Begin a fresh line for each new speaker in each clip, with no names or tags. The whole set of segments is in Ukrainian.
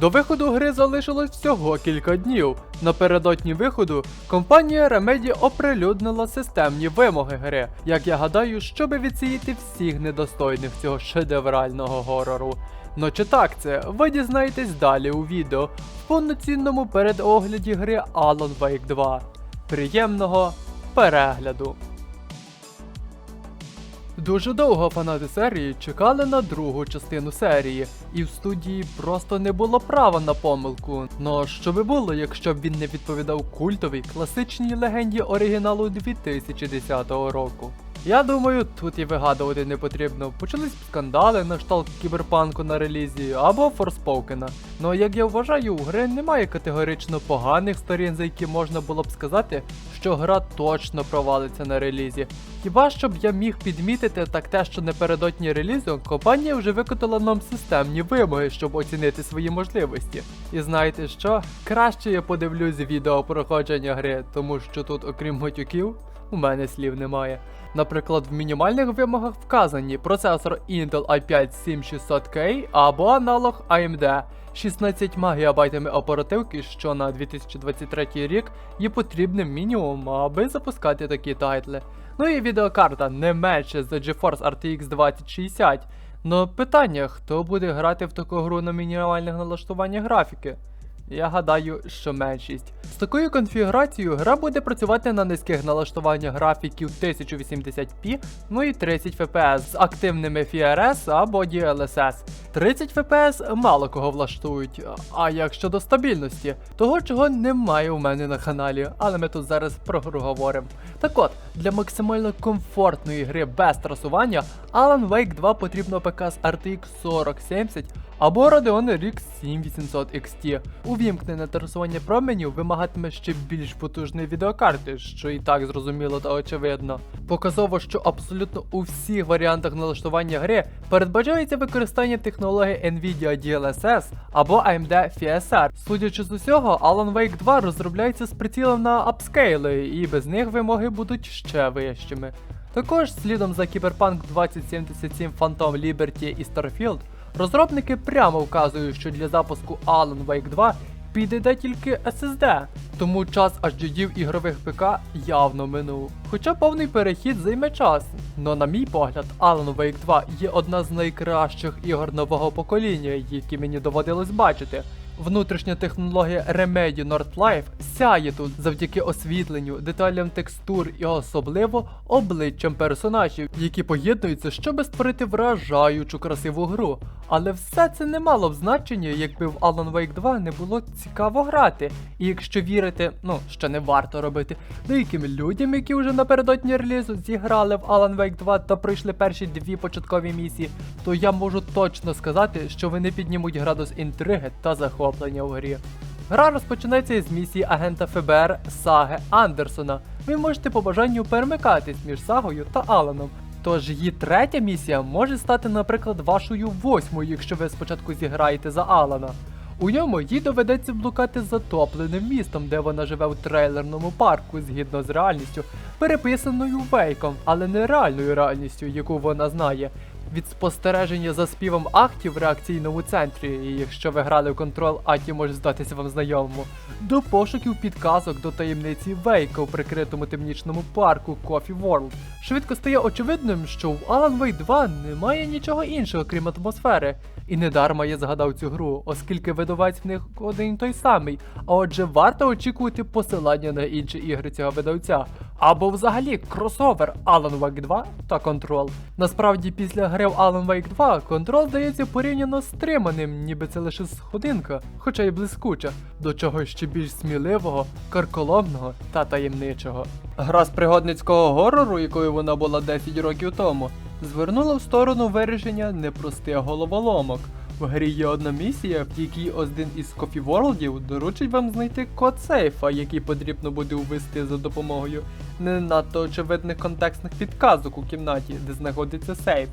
До виходу гри залишилось всього кілька днів. Напередодні виходу компанія Remedy оприлюднила системні вимоги гри, як я гадаю, щоби відсіяти всіх недостойних цього шедеврального горору. Ну чи так це, ви дізнаєтесь далі у відео в повноцінному передогляді гри Alan Wake 2. Приємного перегляду! Дуже довго фанати серії чекали на другу частину серії, і в студії просто не було права на помилку. Ну що би було, якщо б він не відповідав культовій класичній легенді оригіналу 2010 року. Я думаю, тут і вигадувати не потрібно. Почались скандали на кшталт кіберпанку на релізі або Форспокена. Ну як я вважаю, у гри немає категорично поганих сторін, за які можна було б сказати, що гра точно провалиться на релізі. Хіба щоб я міг підмітити так те, що напередодні релізу компанія вже викотила нам системні вимоги, щоб оцінити свої можливості. І знаєте що? Краще я подивлюсь відео проходження гри, тому що тут, окрім матюків, у мене слів немає. Наприклад, в мінімальних вимогах вказані процесор Intel i5 7600K або аналог AMD 16 ГБ оперативки, що на 2023 рік є потрібним мінімум, аби запускати такі тайтли. Ну і відеокарта не менше за GeForce RTX 2060. Но питання, хто буде грати в таку гру на мінімальних налаштуваннях графіки? Я гадаю, що меншість. З такою конфігурацією гра буде працювати на низьких налаштуваннях графіків 1080p, ну і 30 FPS з активними FRS або DLSS. 30 FPS мало кого влаштують. А як щодо стабільності, того чого немає у мене на каналі, але ми тут зараз про гру говоримо. Так от, для максимально комфортної гри без трасування Alan Wake 2 потрібно ПК з RTX 4070 або Radeon RX 7800 XT. Увімкнене трасування променів вимагатиме ще більш потужної відеокарти, що і так зрозуміло та очевидно. Показово, що абсолютно у всіх варіантах налаштування гри передбачається використання технології Nvidia DLSS або AMD FSR. Судячи з усього, Alan Wake 2 розробляється з прицілом на апскейли, і без них вимоги будуть ще вищими. Також слідом за Cyberpunk 2077 Phantom Liberty і Starfield Розробники прямо вказують, що для запуску Alan Wake 2 підійде тільки SSD, тому час HDD ігрових ПК явно минув. Хоча повний перехід займе час. Но на мій погляд, Alan Wake 2 є одна з найкращих ігор нового покоління, які мені доводилось бачити. Внутрішня технологія Remedy North Life сяє тут завдяки освітленню, деталям текстур і особливо обличчям персонажів, які поєднуються, щоб створити вражаючу красиву гру. Але все це не мало б значення, якби в Alan Wake 2 не було цікаво грати. І якщо вірити, ну що не варто робити, деяким людям, які вже напередодні релізу зіграли в Alan Wake 2 та пройшли перші дві початкові місії, то я можу точно сказати, що вони піднімуть градус інтриги та захоплення в грі. Гра розпочинається із місії агента ФБР Саги Андерсона. Ви можете по бажанню перемикатись між Сагою та Аланом. Тож її третя місія може стати, наприклад, вашою восьмою, якщо ви спочатку зіграєте за Алана. У ньому їй доведеться блукати затопленим містом, де вона живе в трейлерному парку згідно з реальністю, переписаною Вейком, але не реальною реальністю, яку вона знає. Від спостереження за співом Ахті в реакційному центрі, і якщо ви грали в контрол, Аті може здатися вам знайомому, до пошуків підказок до таємниці Вейка у прикритому темнічному парку Coffee World. Швидко стає очевидним, що в Alan Wake 2 немає нічого іншого, крім атмосфери. І недарма я згадав цю гру, оскільки видавець в них один той самий. А отже, варто очікувати посилання на інші ігри цього видавця. Або взагалі кросовер Alan Wake 2 та Control. Насправді, після гри в Alan Wake 2 Control здається порівняно стриманим, ніби це лише сходинка, хоча й блискуча, до чогось ще більш сміливого, карколомного та таємничого. Гра з пригодницького горору, якою вона була 10 років тому, звернула в сторону вирішення непростих головоломок. В грі є одна місія, в якій один із кофіворлдів доручить вам знайти код сейфа, який потрібно буде ввести за допомогою не надто очевидних контекстних підказок у кімнаті, де знаходиться сейф.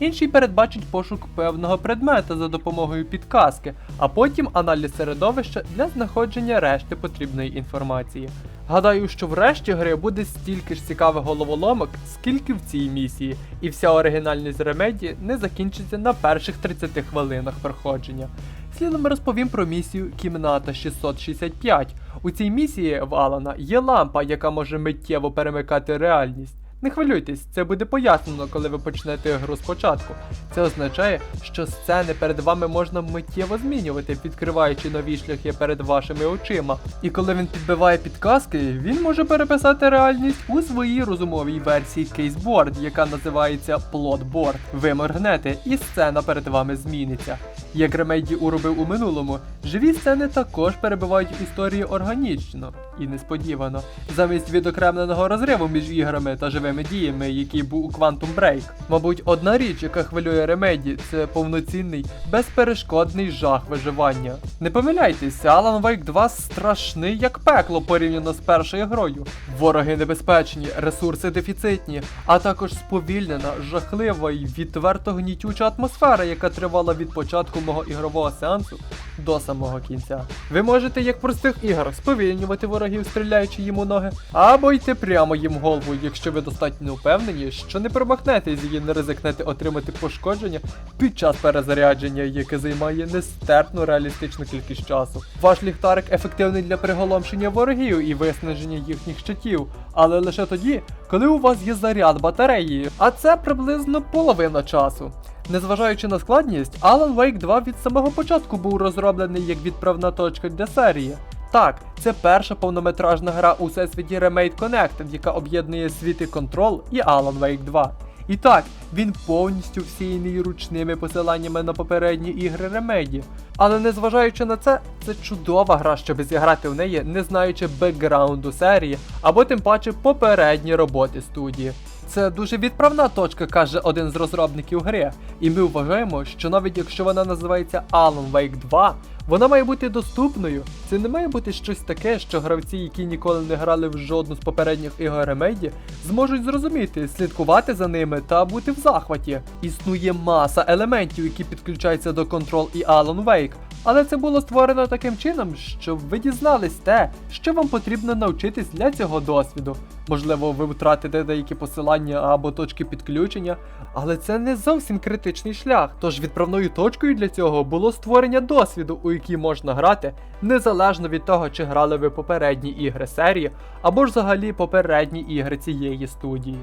Інший передбачить пошук певного предмета за допомогою підказки, а потім аналіз середовища для знаходження решти потрібної інформації. Гадаю, що в решті гри буде стільки ж цікавих головоломок, скільки в цій місії, і вся оригінальність ремеді не закінчиться на перших 30 хвилинах проходження. Слідом розповім про місію Кімната 665. У цій місії в Алана є лампа, яка може миттєво перемикати реальність. Не хвилюйтесь, це буде пояснено, коли ви почнете гру спочатку. Це означає, що сцени перед вами можна миттєво змінювати, відкриваючи нові шляхи перед вашими очима. І коли він підбиває підказки, він може переписати реальність у своїй розумовій версії кейсборд, яка називається плотборд. Ви моргнете, і сцена перед вами зміниться. Як Ремейді уробив у минулому, живі сцени також перебувають в історії органічно і несподівано, замість відокремленого розриву між іграми та живими діями, який був у Quantum Break. Мабуть, одна річ, яка хвилює Ремеді, це повноцінний, безперешкодний жах виживання. Не помиляйтесь, Alan Wake 2 страшний як пекло порівняно з першою грою. Вороги небезпечні, ресурси дефіцитні, а також сповільнена, жахлива і відверто гнітюча атмосфера, яка тривала від початку мого ігрового сеансу до самого кінця. Ви можете, як в простих іграх, сповільнювати ворогів, стріляючи їм у ноги, або йти прямо їм в голову, якщо ви достатньо впевнені, що не промахнетесь і не ризикнете отримати пошкодження під час перезарядження, яке займає нестерпну реалістичну кількість часу. Ваш ліхтарик ефективний для приголомшення ворогів і виснаження їхніх щитів, але лише тоді, коли у вас є заряд батареї, а це приблизно половина часу. Незважаючи на складність, Alan Wake 2 від самого початку був розроблений як відправна точка для серії. Так, це перша повнометражна гра у всесвіті Remade Connected, яка об'єднує світи Control і Alan Wake 2. І так, він повністю всіяний ручними посиланнями на попередні ігри Remedy. Але незважаючи на це, це чудова гра, щоб зіграти в неї, не знаючи бекграунду серії, або тим паче попередні роботи студії. Це дуже відправна точка, каже один з розробників гри. І ми вважаємо, що навіть якщо вона називається Alan Wake 2, вона має бути доступною. Це не має бути щось таке, що гравці, які ніколи не грали в жодну з попередніх ігор Remedy, зможуть зрозуміти, слідкувати за ними та бути в захваті. Існує маса елементів, які підключаються до Control і Alan Wake, але це було створено таким чином, щоб ви дізнались те, що вам потрібно навчитись для цього досвіду. Можливо, ви втратите деякі посилання або точки підключення, але це не зовсім критичний шлях. Тож відправною точкою для цього було створення досвіду, у який можна грати, незалежно від того, чи грали ви попередні ігри серії, або ж взагалі попередні ігри цієї студії.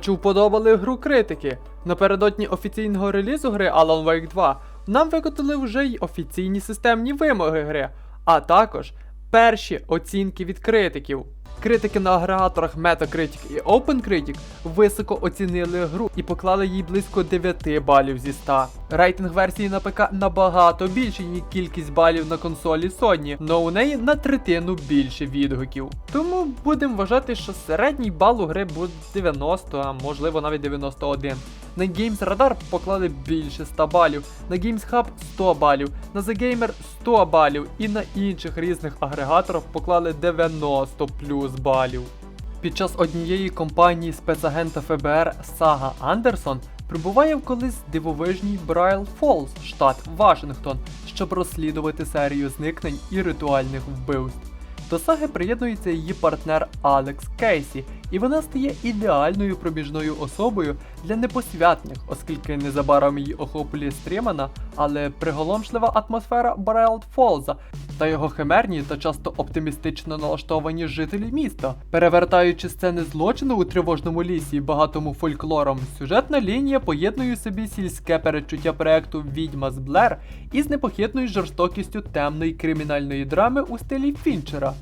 Чи вподобали гру критики? Напередодні офіційного релізу гри Alan Wake 2 нам викотили вже й офіційні системні вимоги гри, а також перші оцінки від критиків. Критики на агрегаторах Metacritic і OpenCritic високо оцінили гру і поклали їй близько 9 балів зі 100. Рейтинг версії на ПК набагато більший, ніж кількість балів на консолі Sony, но у неї на третину більше відгуків. Тому будемо вважати, що середній бал у гри буде 90, а можливо навіть 91. На Games Radar поклали більше 100 балів, на Games Hub 100 балів, на The Gamer 100 балів і на інших різних агрегаторах поклали 90 плюс балів. Під час однієї компанії спецагента ФБР Сага Андерсон прибуває в колись дивовижній Брайл Фолз, штат Вашингтон, щоб розслідувати серію зникнень і ритуальних вбивств. До саги приєднується її партнер Алекс Кейсі, і вона стає ідеальною проміжною особою для непосвятних, оскільки незабаром її охоплює стримана, але приголомшлива атмосфера Брайлд Фолза та його химерні та часто оптимістично налаштовані жителі міста. Перевертаючи сцени злочину у тривожному лісі, багатому фольклором, сюжетна лінія поєднує собі сільське передчуття проекту Відьма з Блер із непохитною жорстокістю темної кримінальної драми у стилі Фінчера.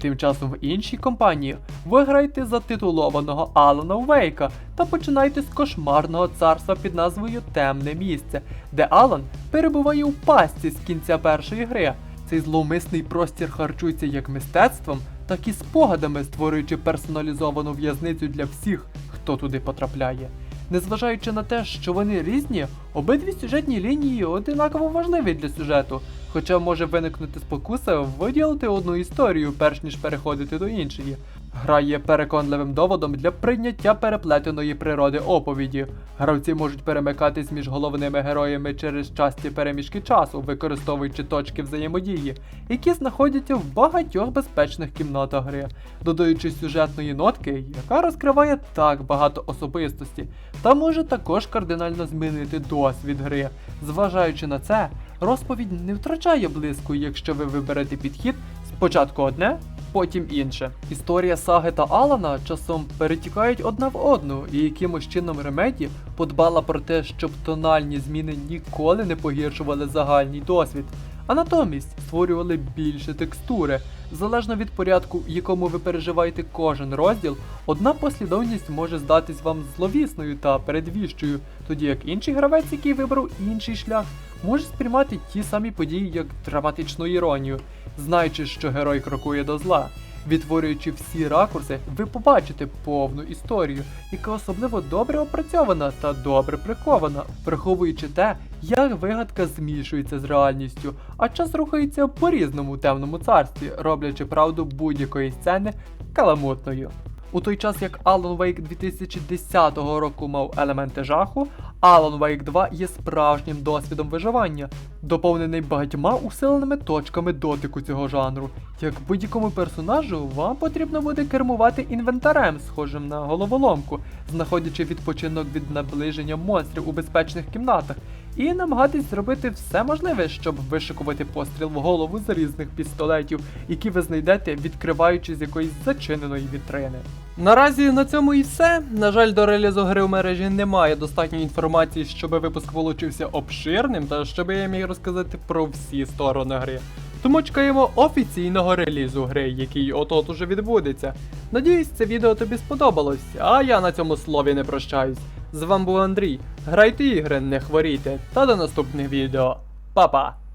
Тим часом в іншій компанії ви граєте за титулованого Алана Вейка та починаєте з кошмарного царства під назвою Темне місце, де Алан перебуває у пастці з кінця першої гри. Цей зловмисний простір харчується як мистецтвом, так і спогадами, створюючи персоналізовану в'язницю для всіх, хто туди потрапляє. Незважаючи на те, що вони різні, обидві сюжетні лінії одинаково важливі для сюжету, хоча може виникнути спокуса виділити одну історію, перш ніж переходити до іншої. Гра є переконливим доводом для прийняття переплетеної природи оповіді. Гравці можуть перемикатись між головними героями через часті переміжки часу, використовуючи точки взаємодії, які знаходяться в багатьох безпечних кімнатах гри, додаючи сюжетної нотки, яка розкриває так багато особистості, та може також кардинально змінити досвід гри. Зважаючи на це, Розповідь не втрачає блиску, якщо ви виберете підхід спочатку одне, потім інше. Історія Саги та Алана часом перетікають одна в одну, і якимось чином Ремеді подбала про те, щоб тональні зміни ніколи не погіршували загальний досвід, а натомість створювали більше текстури. Залежно від порядку, якому ви переживаєте кожен розділ, одна послідовність може здатись вам зловісною та передвіщою, тоді як інший гравець, який вибрав інший шлях, може сприймати ті самі події як драматичну іронію, знаючи, що герой крокує до зла. Відтворюючи всі ракурси, ви побачите повну історію, яка особливо добре опрацьована та добре прикована, враховуючи те, як вигадка змішується з реальністю, а час рухається по різному темному царстві, роблячи правду будь-якої сцени каламутною. У той час як Alan Wake 2010 року мав елементи жаху, Alan Wake 2 є справжнім досвідом виживання, доповнений багатьма усиленими точками дотику цього жанру. Як будь-якому персонажу, вам потрібно буде кермувати інвентарем, схожим на головоломку, знаходячи відпочинок від наближення монстрів у безпечних кімнатах, і намагатись зробити все можливе, щоб вишикувати постріл в голову з різних пістолетів, які ви знайдете, відкриваючи з якоїсь зачиненої вітрини. Наразі на цьому і все. На жаль, до релізу гри в мережі немає достатньої інформації, щоб випуск вилучився обширним та щоб я міг розказати про всі сторони гри. Тому чекаємо офіційного релізу гри, який от-от уже відбудеться. Надіюсь, це відео тобі сподобалось, а я на цьому слові не прощаюсь. З вами був Андрій. Грайте ігри, не хворійте, та до наступних відео. Па-па!